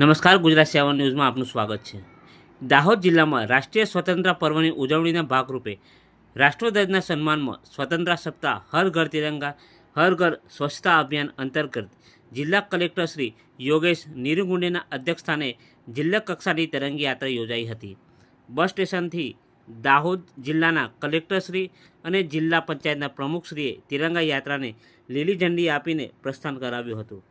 નમસ્કાર, ગુજરાત સેવન ન્યૂઝમાં આપનું સ્વાગત છે. દાહોદ જિલ્લામાં રાષ્ટ્રીય સ્વતંત્રતા પર્વની ઉજવણીના ભાગરૂપે રાષ્ટ્રધ્વજના સન્માનમાં સ્વતંત્રતા સપ્તાહ હર ઘર તિરંગા, હર ઘર સ્વચ્છતા અભિયાન અંતર્ગત જિલ્લા કલેક્ટર શ્રી યોગેશ નિરુગુંડેના અધ્યક્ષસ્થાને જિલ્લા કક્ષાની તિરંગી યાત્રા યોજાઈ હતી. બસ સ્ટેશનથી દાહોદ જિલ્લાના કલેક્ટરશ્રી અને જિલ્લા પંચાયતના પ્રમુખશ્રીએ તિરંગા યાત્રાને લીલી ઝંડી આપીને પ્રસ્થાન કરાવ્યું હતું.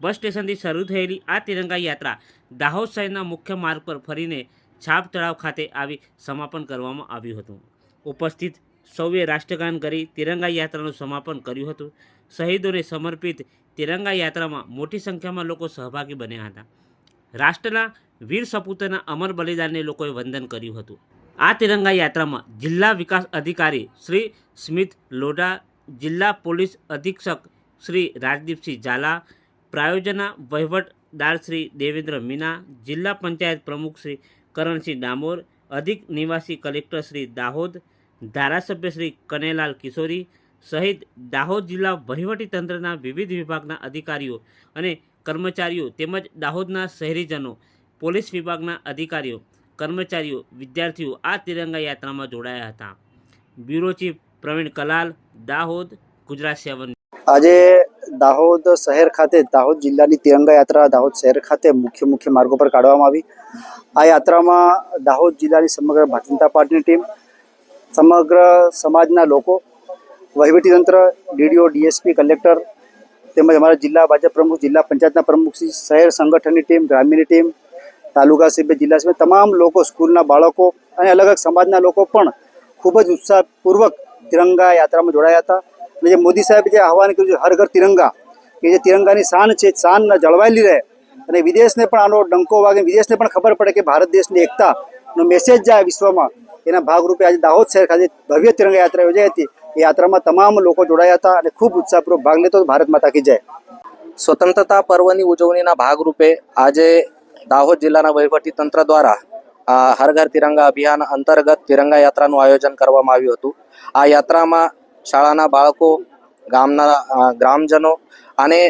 બસ સ્ટેશનથી શરૂ થયેલી આ તિરંગા યાત્રા દાહોદ શહેરના મુખ્ય માર્ગ પર ફરીને છાપ તળાવ ખાતે આવી સમાપન કરવામાં આવ્યું હતું. ઉપસ્થિત સૌએ રાષ્ટ્રગાન કરી તિરંગા યાત્રાનું સમાપન કર્યું હતું. શહીદોને સમર્પિત તિરંગા યાત્રામાં મોટી સંખ્યામાં લોકો સહભાગી બન્યા હતા. રાષ્ટ્રના વીર સપૂતના અમર બલિદાનને લોકોએ વંદન કર્યું હતું. આ તિરંગા યાત્રામાં જિલ્લા વિકાસ અધિકારી શ્રી સ્મિત લોઢા, જિલ્લા પોલીસ અધિક્ષક શ્રી રાજદીપસિંહ ઝાલા પ્રાયોજના વહીવટદાર શ્રી દેવેન્દ્ર મીના, જિલ્લા પંચાયત પ્રમુખ શ્રી કરણસિંહ ડામોર, અધિક નિવાસી કલેક્ટર શ્રી દાહોદ, ધારાસભ્ય શ્રી કનેલાલ કિશોરી સહિત દાહોદ જિલ્લા વહીવટીતંત્રના વિવિધ વિભાગના અધિકારીઓ અને કર્મચારીઓ તેમજ દાહોદના શહેરીજનો, પોલીસ વિભાગના અધિકારીઓ, કર્મચારીઓ, વિદ્યાર્થીઓ આ તિરંગા યાત્રામાં જોડાયા હતા. Bureau chief Pravin Kalal, Dahod, Gujarat seven આજે દાહોદ શહેર ખાતે, દાહોદ જિલ્લાની તિરંગા યાત્રા દાહોદ શહેર ખાતે મુખ્ય મુખ્ય માર્ગો પર કાઢવામાં આવી. આ યાત્રામાં દાહોદ જિલ્લાની સમગ્ર ભારતીય જનતા પાર્ટીની ટીમ, સમગ્ર સમાજના લોકો વહીવટીતંત્ર ડીડીઓ, ડીએસપી, કલેક્ટર તેમજ અમારા જિલ્લા ભાજપ પ્રમુખ, જિલ્લા પંચાયતના પ્રમુખ શહેર સંગઠનની ટીમ ગ્રામ્યની ટીમ, તાલુકા સભ્ય જિલ્લા સભ્ય તમામ લોકો, સ્કૂલના બાળકો અને અલગ અલગ સમાજના લોકો પણ ખૂબ જ ઉત્સાહપૂર્વક તિરંગા યાત્રામાં જોડાયા હતા. અને જે મોદી સાહેબ જે આહવાન કર્યું છે, હર ઘર તિરંગા, કે જે તિરંગાની શાન છે, શાન જળવાયેલી રહે અને વિદેશને પણ આનો ડંકો વાગે, વિદેશને પણ ખબર પડે કે ભારત દેશની એકતાનો મેસેજ જાય વિશ્વમાં. એના ભાગરૂપે આજે દાહોદ શહેર ખાતે ભવ્ય તિરંગા યાત્રા યોજાઈ હતી. એ યાત્રામાં તમામ લોકો જોડાયા હતા અને ખૂબ ઉત્સાહપૂર્વક ભાગ લેતો ભારત માતા કી જય. સ્વતંત્રતા પર્વની ઉજવણીના ભાગરૂપે આજે દાહોદ જિલ્લાના વહીવટી તંત્ર દ્વારા આ હર ઘર તિરંગા અભિયાન અંતર્ગત તિરંગા યાત્રાનું આયોજન કરવામાં આવ્યું હતું. આ યાત્રામાં શાળાના બાળકો, ગામના ગ્રામજનો અને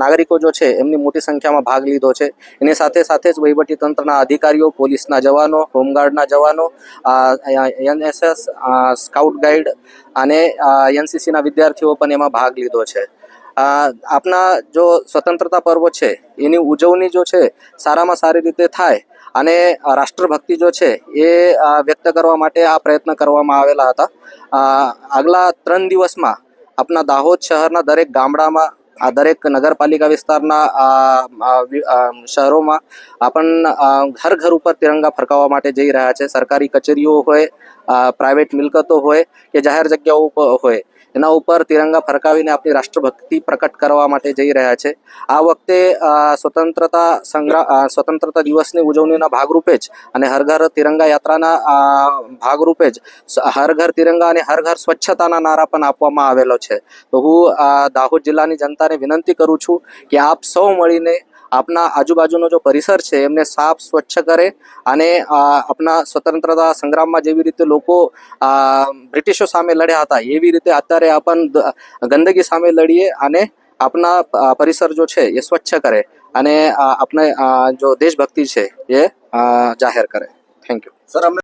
નાગરિકો જો છે, એમની મોટી સંખ્યામાં ભાગ લીધો છે. એની સાથે સાથે જ વહીવટી તંત્રના અધિકારીઓ, પોલીસના જવાનો, હોમગાર્ડના જવાનો એનએસએસ સ્કાઉટ ગાઈડ અને એનસીસીના વિદ્યાર્થીઓ પણ એમાં ભાગ લીધો છે. આપના જો સ્વતંત્રતા પર્વ છે, એની ઉજવણી જો છે, સારામાં સારી રીતે થાય અને રાષ્ટ્રભક્તિ જો છે, એ વ્યક્ત કરવા માટે આ પ્રયત્ન કરવામાં આવેલા હતા. આગલા ત્રણ દિવસમાં આપણા દાહોદ શહેરના દરેક ગામડામાં, આ દરેક નગરપાલિકા વિસ્તારના શહેરોમાં આપણ ઘર ઘર ઉપર તિરંગા ફરકાવવા માટે જઈ રહ્યા છે. સરકારી કચેરીઓ હોય પ્રાઇવેટ મિલકતો હોય કે જાહેર જગ્યાઓ હોય. એના ઉપર તિરંગા ફરકાવીને આપણી રાષ્ટ્રભક્તિ પ્રકટ કરવા માટે જઈ રહ્યા છે. આ વખતે સ્વતંત્રતા સંગ્રહ સ્વતંત્રતા દિવસની ઉજવણીના ભાગરૂપે જ અને હર ઘર તિરંગા યાત્રાના ભાગરૂપે જ હર ઘર તિરંગા અને હર ઘર સ્વચ્છતાના નારા પણ આપવામાં આવેલો છે. તો હું દાહોદ જિલ્લાની જનતાને વિનંતી કરું છું કે આપ સૌ મળીને આપના આજુબાજુનો જો પરિસર છે, એમને સાફ સ્વચ્છ કરે અને આપના સ્વતંત્રતા સંગ્રામમાં જેવી રીતે લોકો બ્રિટિશો સામે લડ્યા હતા, એવી રીતે અત્યારે આપણ ગંદકી સામે લડીએ અને આપના પરિસર જો છે, એ સ્વચ્છ કરે અને આપણે જો દેશભક્તિ છે, એ જાહેર કરે. Thank you sir